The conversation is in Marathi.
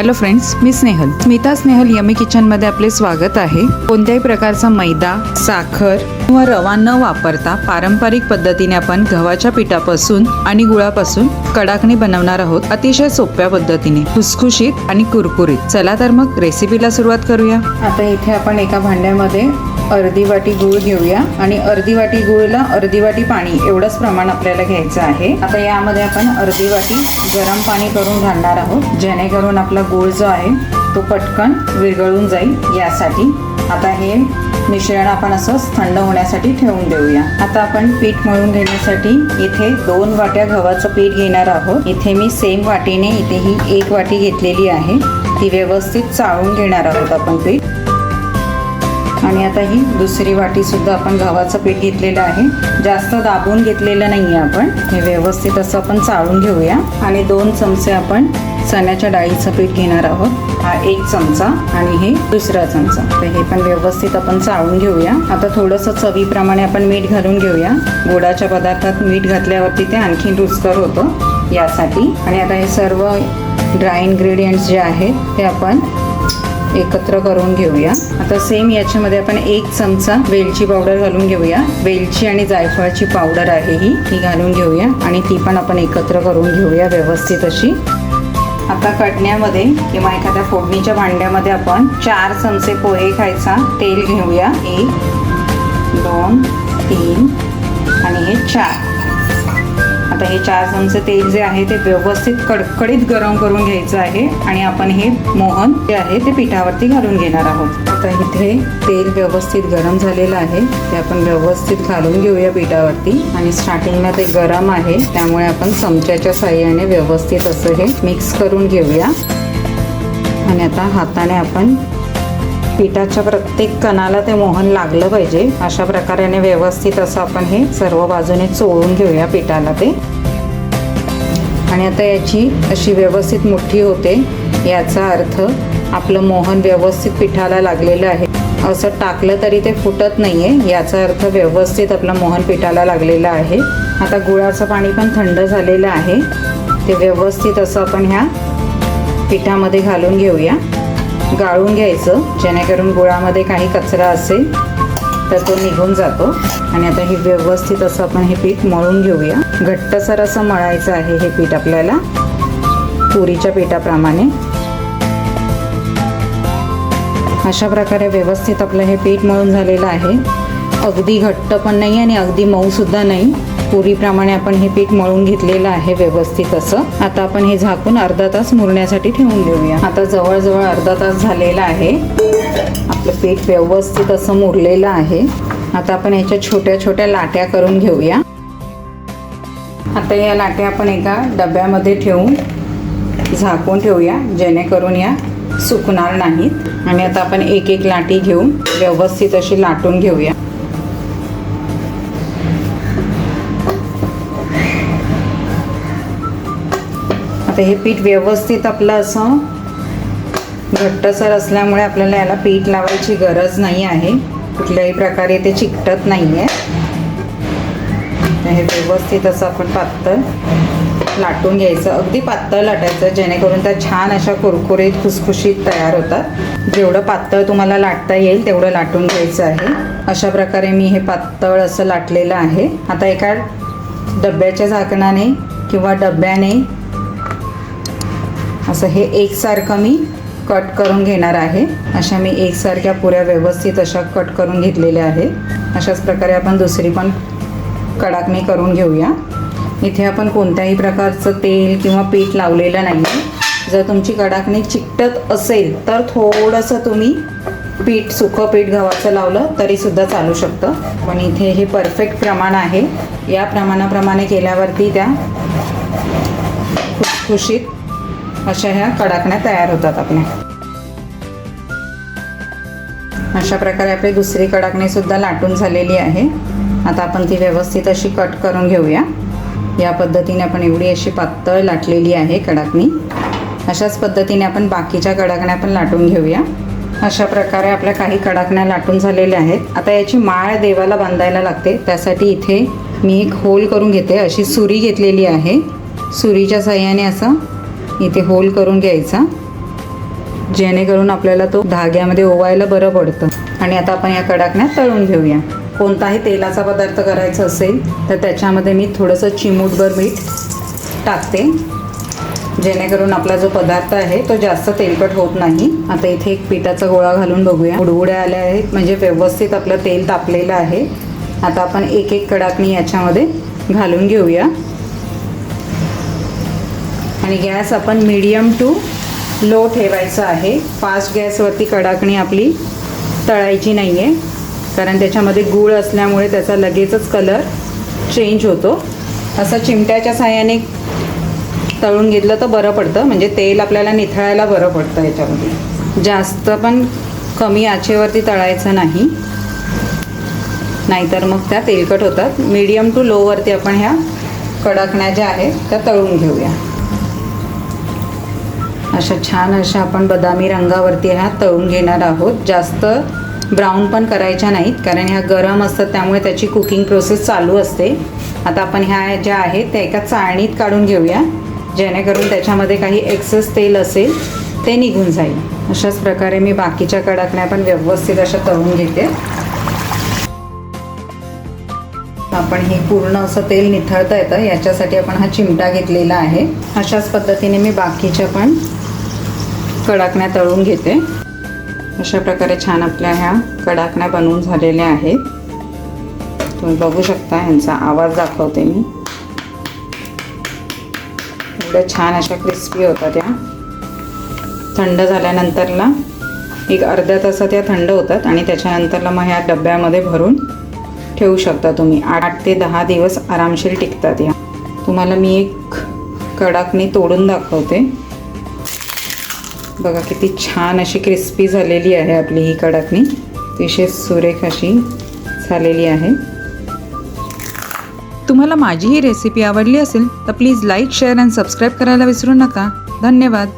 हॅलो फ्रेंड्स मी स्नेहल. स्मिता स्नेहल यमी किचनमध्ये आपले स्वागत आहे. कोणत्याही प्रकारचा मैदा साखर व रवा न वापरता पारंपरिक पद्धतीने आपण गव्हाच्या पिठापासून आणि गुळापासून कडाकणी बनवणार आहोत. अतिशय सोप्या पद्धतीने खुसखुशीत आणि कुरकुरीत. चला तर मग रेसिपीला सुरुवात करूया. आता इथे आपण एका भांड्यामध्ये अर्धी वाटी गूळ घेऊया आणि अर्धी वाटी गुळला अर्धी वाटी पाणी एवढंच प्रमाण आपल्याला घ्यायचं आहे. आता यामध्ये आपण अर्धी वाटी गरम पाणी करून घालणार आहोत. जेणेकरून आपला गूळ जो आहे तो पटकन विरघळून जाईल यासाठी. आता हे मिश्रण आपण असंच थंड होण्यासाठी ठेवून देऊया. आता आपण पीठ मळून घेण्यासाठी इथे दोन वाट्या गव्हाचं पीठ घेणार आहोत. इथे मी सेम वाटीने इथे ही एक वाटी घेतलेली आहे. ती व्यवस्थित चाळून घेणार आहोत आपण पीठ. आणि आता ही दुसरी वाटी सुद्धा आपण गव्हाचं पीठ घेतलेलं आहे. जास्त दाबून घेतलेलं नाही आहे आपण. हे व्यवस्थित असं आपण चाळून घेऊया. आणि दोन चमचे आपण चण्याच्या डाळीचं पीठ घेणार आहोत. हा एक चमचा आणि हे दुसरा चमचा. तर हे पण व्यवस्थित आपण चाळून घेऊया. आता थोडंसं चवीप्रमाणे आपण मीठ घालून घेऊया. गोडाच्या पदार्थात मीठ घातल्यावरती ते आणखीन रुचकर होतं यासाठी. आणि आता हे सर्व ड्राय इन्ग्रेडियंट्स जे आहेत ते आपण एकत्र करून घेऊया. आता सेम याच्यामध्ये आपण एक चमचा वेलची पावडर घालून घेऊया. वेलची आणि जायफळाची पावडर आहे ही. ती घालून घेऊया. आणि ती पण आपण एकत्र करून घेऊया व्यवस्थित अशी. आता कटण्यामध्ये किंवा एखाद्या फोडणीच्या भांड्यामध्ये आपण चार चमचे पोहे खायचा तेल घेऊया. एक दोन तीन आणि हे चार. आता हे चार चमचे तेल जे आहे ते व्यवस्थित कडकडीत गरम करून घ्यायचं आहे. आणि आपण हे मोहन जे आहे ते पिठावरती घालून घेणार आहोत. आता इथे तेल व्यवस्थित गरम झालेलं आहे. ते आपण व्यवस्थित घालून घेऊया पिठावरती. आणि स्टार्टिंगला ते गरम आहे. त्यामुळे आपण चमच्याच्या साह्याने व्यवस्थित असं हे मिक्स करून घेऊया. आणि आता हाताने आपण पिठाच्या प्रत्येक कणाला ते मोहन लागलं पाहिजे. अशा प्रकाराने व्यवस्थित असं आपण हे सर्व बाजूने चोळून घेऊया पिठाला ते. आणि आता याची अशी व्यवस्थित मुठ्ठी होते. याचा अर्थ आपलं मोहन व्यवस्थित पिठाला लागलेलं आहे. असं टाकलं तरी ते फुटत नाही आहे याचा अर्थ व्यवस्थित आपलं मोहन पिठाला लागलेलं आहे. आता गुळाचं पाणी पण थंड झालेलं आहे. ते व्यवस्थित असं आपण ह्या पिठामध्ये घालून घेऊया. गाळून घ्यायचं. जेणेकरून गुळामध्ये काही कचरा असेल तर तो निघून जातो. आणि आता हे व्यवस्थित असं आपण हे पीठ मळून घेऊया. घट्टसर असं मळायचं आहे हे पीठ आपल्याला. पुरीच्या पिठाप्रमाणे. अशा प्रकारे व्यवस्थित आपलं हे पीठ मळून झालेलं आहे. अगदी घट्ट पण नाही आणि अगदी मऊसुद्धा नाही. पुरीप्रमाणे आपण हे पीठ मळून घेतलेलं आहे व्यवस्थित असं. आता आपण हे झाकून अर्धा तास मुरण्यासाठी ठेवून देऊया. आता जवळजवळ अर्धा तास झालेला आहे. आपलं पीठ व्यवस्थित असं मुरलेलं आहे. आता आपण याच्या छोट्या छोट्या लाट्या करून घेऊया. आता या लाट्या आपण एका डब्यामध्ये ठेवून झाकून ठेवूया. जेणेकरून या सुकणार नाहीत. आणि आता आपण एक एक लाटी घेऊन व्यवस्थित अशी लाटून घेऊया. आता हे पीठ व्यवस्थित आपलं असं घट्टसर असल्यामुळे आपल्याला याला पीठ लावायची गरज नाही आहे. कुठल्याही प्रकारे ते चिकटत नाही आहे हे व्यवस्थित असं आपण पातळ लाटून घ्यायचं. अगदी पातळ लाटायचं जेणेकरून त्या छान अशा कुरकुरीत खुसखुशीत तयार होतात. जेवढं पातळ तुम्हाला लाटता येईल तेवढं लाटून घ्यायचं आहे. अशा प्रकारे मी हे पातळ असं लाटलेलं आहे. आता एका डब्याच्या झाकणाने किंवा डब्याने असं हे एकसारखं मी कट करून घेणार आहे. अशा मी एकसारख्या पुऱ्या व्यवस्थित अशा कट करून घेतलेल्या आहे अशाच प्रकारे आपण दुसरी पण कडाकणी करून घेऊया. इथे आपण कोणत्याही प्रकारचं तेल किंवा पीठ लावलेलं नाही आहे जर तुमची कडाकणी चिकटत असेल तर थोडंसं तुम्ही पीठ सुकं पीठ गव्हाचं लावलं तरीसुद्धा चालू शकतं. पण इथे हे परफेक्ट प्रमाण आहे. या प्रमाणाप्रमाणे केल्यावरती त्या खुशखुशीत अशा ह्या कडाकण्या तयार होतात आपल्या. अशा प्रकारे आपली दुसरी कडाकणी सुद्धा लाटून झालेली आहे. आता आपण ती व्यवस्थित अशी कट करून घेऊया. या पद्धतीने आपण एवढी अशी पातळ लाटलेली आहे कडाकणी. अशाच पद्धतीने आपण बाकीच्या कडाकण्या पण लाटून घेऊया. अशा प्रकारे आपल्या काही कडाकण्या लाटून झालेल्या आहेत. आता याची माळ देवाला बांधायला लागते. त्यासाठी इथे मी एक होल करून घेते. अशी सुरी घेतलेली आहे. सुरीच्या साह्याने असं इथे होल करून घ्यायचा. जेणेकरून आपल्याला तो धाग्यामध्ये ओवायला बरं पडतं. आणि आता आपण या कडाकण्या तळून घेऊया. कोणताही तेलाचा पदार्थ करायचा असेल तर त्याच्यामध्ये मी थोडंसं चिमूटभर मीठ टाकते. जेणेकरून आपला जो पदार्थ आहे तो जास्त तेलकट होत नाही. आता इथे एक पिठाचा गोळा घालून बघूया. उडवड्या आल्या आहेत म्हणजे व्यवस्थित आपलं तेल तापलेलं आहे. आता आपण एक एक कडाकणी याच्यामध्ये घालून घेऊया. आणि गॅस आपण मीडियम टू लो ठेवायचा आहे. फास्ट गॅसवरती कडाकणी आपली तळायची नाही आहे कारण त्याच्यामध्ये गूळ असल्यामुळे त्याचा लगेचच कलर चेंज होतो. असं चिमट्याच्या साह्याने तळून घेतलं तर बरं पडतं. म्हणजे तेल आपल्याला निथळायला बरं पडतं याच्यामध्ये. जास्त पण कमी आचेवरती तळायचं नाही. नाहीतर मग त्या तेलकट होतात. मीडियम टू लोवरती आपण ह्या कडाकण्या ज्या आहेत त्या तळून घेऊया. अशा छान अशा आपण बदामी रंगावरती ह्या तळून घेणार आहोत. जास्त ब्राऊन पण करायच्या नाहीत कारण ह्या गरम असतात त्यामुळे त्याची कुकिंग प्रोसेस चालू असते. आता आपण ह्या ज्या आहेत त्या एका चाळणीत काढून घेऊया जेणेकरून त्याच्यामध्ये काही एक्सेस तेल असेल ते निघून जाईल. अशाच प्रकारे मी बाकीच्या कडाकण्या पण व्यवस्थित अशा तळून घेते. आपण हे पूर्ण असं तेल निथळता येतं याच्यासाठी आपण हा चिमटा घेतलेला आहे. अशाच पद्धतीने मी बाकीच्या पण कडाकण्या तळून घेते. अशा प्रकारे छान आपल्या ह्या कडाकण्या बनवून झालेल्या आहेत. तुम्ही बघू शकता ह्यांचा आवाज दाखवते मी. एवढ्या छान अशा क्रिस्पी होतात त्या. थंड झाल्यानंतरला एक अर्ध्या तासात त्या थंड होतात आणि त्याच्यानंतरला मग ह्या डब्यामध्ये भरून ठेवू शकता तुम्ही. आठ ते दहा दिवस आरामशीर टिकतात या तुम्हाला मी एक कडाकणी तोडून दाखवते. बघा किती छान अशी क्रिस्पी झालेली आहे आपली ही कडाकणी. अतिशय सुरेख अशी झालेली आहे. तुम्हाला माझी ही रेसिपी आवडली असेल तर please like share and subscribe करायला विसरू नका. धन्यवाद.